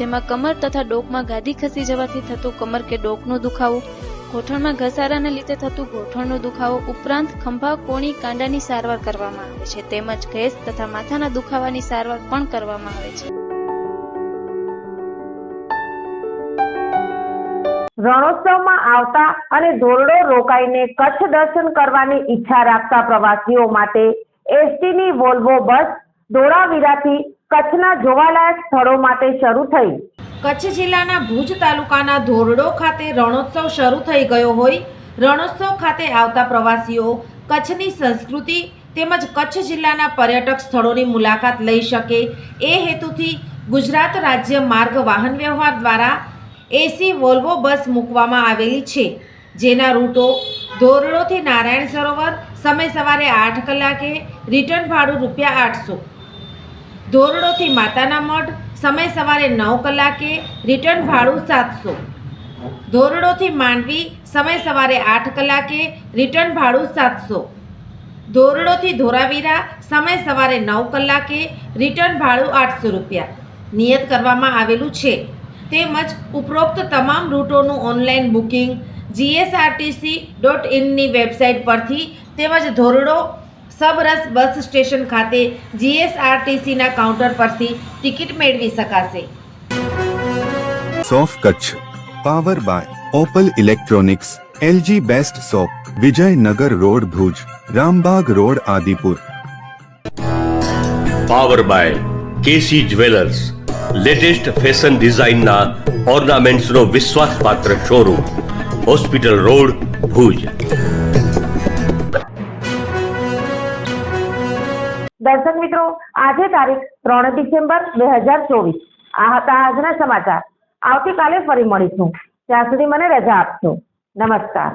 જેમાં કમર તથા ડોકમાં ગાદી ખસી જવાથી થતું કમર કે ડોકનો દુખાવો, ગોઠણમાં ઘસારાને લીધે થતું ગોઠણનો દુખાવો ઉપરાંત ખંભા, કોણી, કાંડાની સારવાર કરવામાં આવે છે. તેમજ ગેસ તથા માથાના દુખાવાની સારવાર પણ કરવામાં આવે છે. રણોત્સવમાં આવતા અને ધોરડો રોકાઈને કચ્છ દર્શન કરવાની ઈચ્છા રાખતા પ્રવાસીઓ માટે એસટીની વોલ્વો બસ ધોળાવીરાથી કચ્છના જોવાલાયક સ્થળો માટે શરૂ થઈ. કચ્છ જિલ્લાના ભુજ તાલુકાના ધોરડો ખાતે રણોત્સવ શરૂ થઈ ગયો હોય. રણોત્સવ ખાતે આવતા પ્રવાસીઓ કચ્છની સંસ્કૃતિ તેમજ કચ્છ જિલ્લાના પર્યટક સ્થળોની મુલાકાત લઈ શકે. એ હેતુથી ગુજરાત રાજ્ય માર્ગ વાહન વ્યવહાર દ્વારા એસી વોલ્વો બસ મૂકવામાં આવેલી છે. જેના રૂટો ધોરડોથી નારાયણ સરોવર, સમય સવારે આઠ કલાકે, રિટર્ન ભાડું રૂપિયા આઠસો ધોરડોથી માતાના મઢ, સમય સવારે નવ કલાકે રિટર્ન ભાડું સાતસો. ધોરડોથી માંડવી, સમય સવારે આઠ કલાકે રિટર્ન ભાડું સાતસો. ધોરડોથી ધોરાવીરા, સમય સવારે નવ કલાકે રિટર્ન ભાડું આઠસો રૂપિયા. નિયત કરવામાં આવેલું છે. તેમજ ઉપરોક્ત તમામ રૂટોનું ઓનલાઈન બુકિંગ જીએસઆરટીસી ડોટ ઇનની વેબસાઇટ પરથી તેમજ ધોરડો સબરસ બસ સ્ટેશન ખાતે જીએસઆરટીસીના કાઉન્ટર પરથી ટિકિટ મેળવી શકાશે. સોફ Kutch power by Opal electronics LG best shop Vijaynagar road Bhuj Rambag road Adipur. Power by KC jewellers latest fashion ડિઝાઇનના ઓર્નામેન્ટ્સનો વિશ્વાસપાત્ર શોરૂમ હોસ્પિટલ રોડ ભુજ. દર્શક મિત્રો, આજે તારીખ ત્રણ ડિસેમ્બર બે હજાર ચોવીસ. આ હતા આજના સમાચાર. આવતીકાલે ફરી મળીશું. ત્યાં સુધી મને રજા આપશો નમસ્કાર.